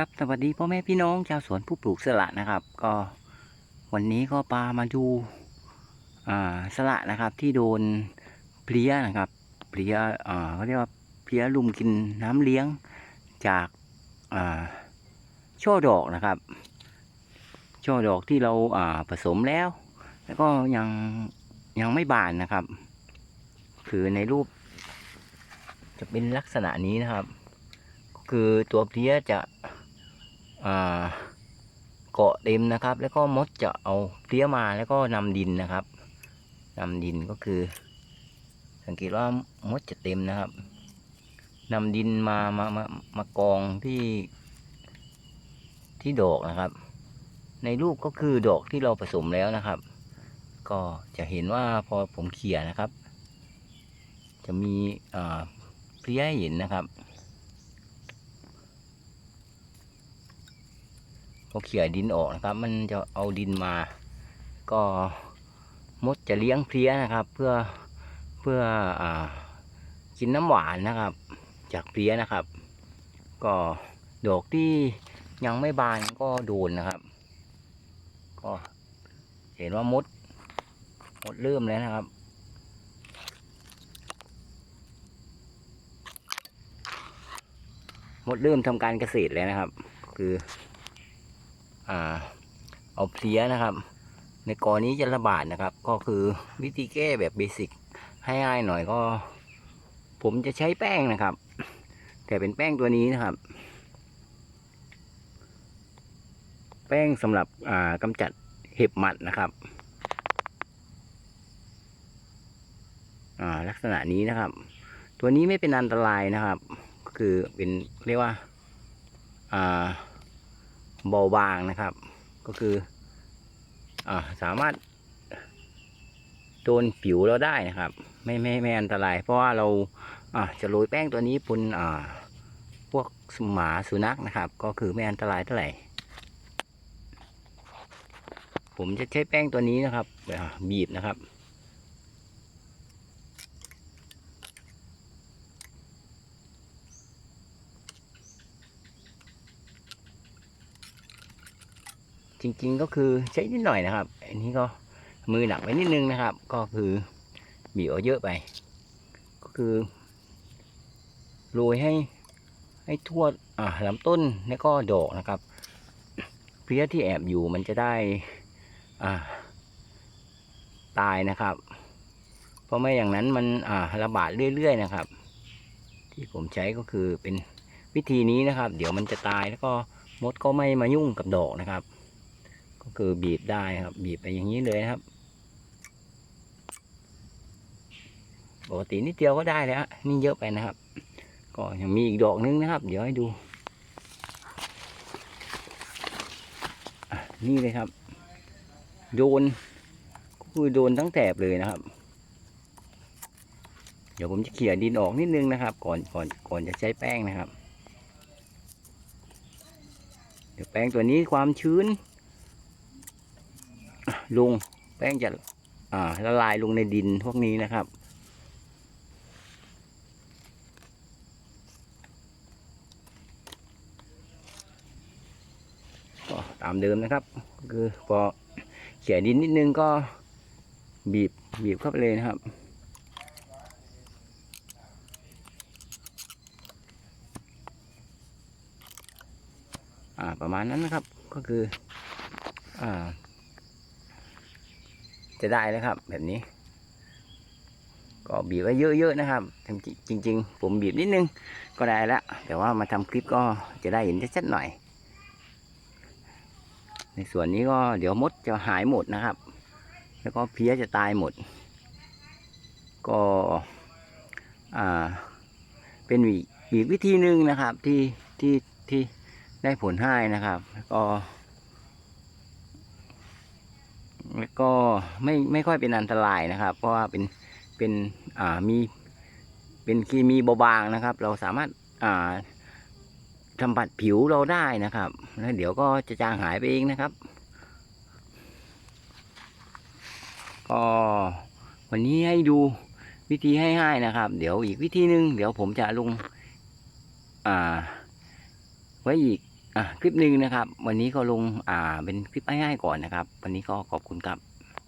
ครับสวัสดีพ่อแม่พี่น้องชาวสวนผู้ปลูกสละนะครับ ก็วันนี้ก็ปามาดูสละนะครับ ที่โดนเพลี้ยนะครับเพลี้ยเขาเรียกว่าเพลี้ยลุมกินน้ำเลี้ยงจากาช่อดอกนะครับ ช่อดอกที่เราอ่าผสมแล้ว แล้วก็ยังยังไม่บานนะครับ คือในรูป จะเป็นลักษณะนี้นะครับ คือตัวเพลี้ยจะ เกาะเต็มนะครับ แล้วก็มดจะเอาเพลี้ยมาแล้วก็นำดินนะครับนำดินก็คือ สังเกตว่ามดจะเต็มนะครับนำดินมามามามากองที่ที่ดอกนะครับ ในรูปก็คือดอกที่เราผสมแล้วนะครับ ก็จะเห็นว่าพอผมเขี่ยนะครับ จะมีเพลี้ยห้เห็นนะครับ พอเขี่ยดินออกนะครับ มันจะเอาดินมา ก็มดจะเลี้ยงเพลี้ยนะครับ เพื่อเพื่ออกินน้ำหวานนะครับ จากเพลี้ยนะครับ ก็ดอกที่ยังไม่บานก็โดนนะครับ ก็เห็นว่ามดมดเริ่มแล้วนะครับมดเริ่มทำการเกษตรแล้วนะครับ คือ อ่าเอาเพลี้ยนะครับ ในกรณีจะระบาดนะครับ ก็คือวิธีแก้แบบเบสิกให้ง่ายหน่อยก็ ผมจะใช้แป้งนะครับ แต่เป็นแป้งตัวนี้นะครับ แป้งสำหรับอ่ากำจัดเห็บหมัดนะครับลักษณะนี้นะครับ ตัวนี้ไม่เป็นอันตรายนะครับก็คือเป็นเรียกว่า อ่า บาบางนะครับ ก็คืออ่าสามารถโดนผิวเราได้นะครับ ไม่ไม่ไม่อันตราย เพราะว่าเราอ่าจะโรยแป้งตัวนี้บนอ่าพวกหมาสุนัขนะครับ ก็คือไม่อันตรายเท่าไหร่ผมจะใช้แป้งตัวนี้นะครับบีบนะครับ จริงๆก็คือใช้นิดหน่อยนะครับ อันนี้ก็มือหนักไปนิดนึงนะครับ ก็คือบีบเอาเยอะไป ก็คือโรยให้ให้ทั่วอ่าลำต้นแล้วก็ดอกนะครับ เพี้ยที่แอบอยู่มันจะได้อ่าตายนะครับ เพราะไม่อย่างนั้นมันอ่าระบาดเรื่อยๆนะครับ ที่ผมใช้ก็คือเป็นวิธีนี้นะครับ เดี๋ยวมันจะตายแล้วก็มดก็ไม่มายุ่งกับดอกนะครับ ก็คือบีบได้ครับ บีบไปอย่างนี้เลยครับปกตินิดเดียวก็ได้แล้ว นี่เยอะไปนะครับ ก็ยังมีอีกดอกนึงนะครับ เดี๋ยวให้ดูนี่เลยครับ โดนก็คือโดนทั้งแถบเลยนะครับ เดี๋ยวผมจะเขี่ยดินออกนิดนึงนะครับ ก่อนก่อนก่อนจะใช้แป้งนะครับ เดี๋ยวแป้งตัวนี้ความชื้น ลงแป้งจะละลายลงในดินพวกนี้นะครับ ก็ตามเดิมนะครับก็คือพอเขี่ยดินนิดนึงก็บีบบีบเข้าไปเลยนะครับประมาณนั้นนะครับก็คืออ่า จะได้แล้วครับ แบบนี้ ก็บีบไว้เยอะๆนะครับจริง ๆ ผมบีบนิดนึงก็ได้แล้วแต่ว่ามาทำคลิปก็จะได้เห็นชัดๆหน่อย ในส่วนนี้ก็เดี๋ยวมดจะหายหมดนะครับ แล้วก็เพี้ยจะตายหมด ก็อ่าเป็นอีกอีกวิธีหนึ่งนะครับที่ที่ที่ได้ผลให้นะครับก็ แล้วก็ไม่ไม่ค่อยเป็นอันตรายนะครับ เพราะว่าเป็นเป็นอ่ามีเป็นเคมีเบาบางนะครับ เราสามารถอ่าสัมผัสผิวเราได้นะครับ แล้วเดี๋ยวก็จะจางหายไปเองนะครับ ก็วันนี้ให้ดูวิธีให้ง่ายๆนะครับ เดี๋ยวอีกวิธีหนึ่งเดี๋ยวผมจะลง อ่า ไว้อีก คลิปหนึ่งนะครับ วันนี้ก็ลงอ่าเป็นคลิปง่ายๆก่อนนะครับ วันนี้ก็ขอบคุณครับ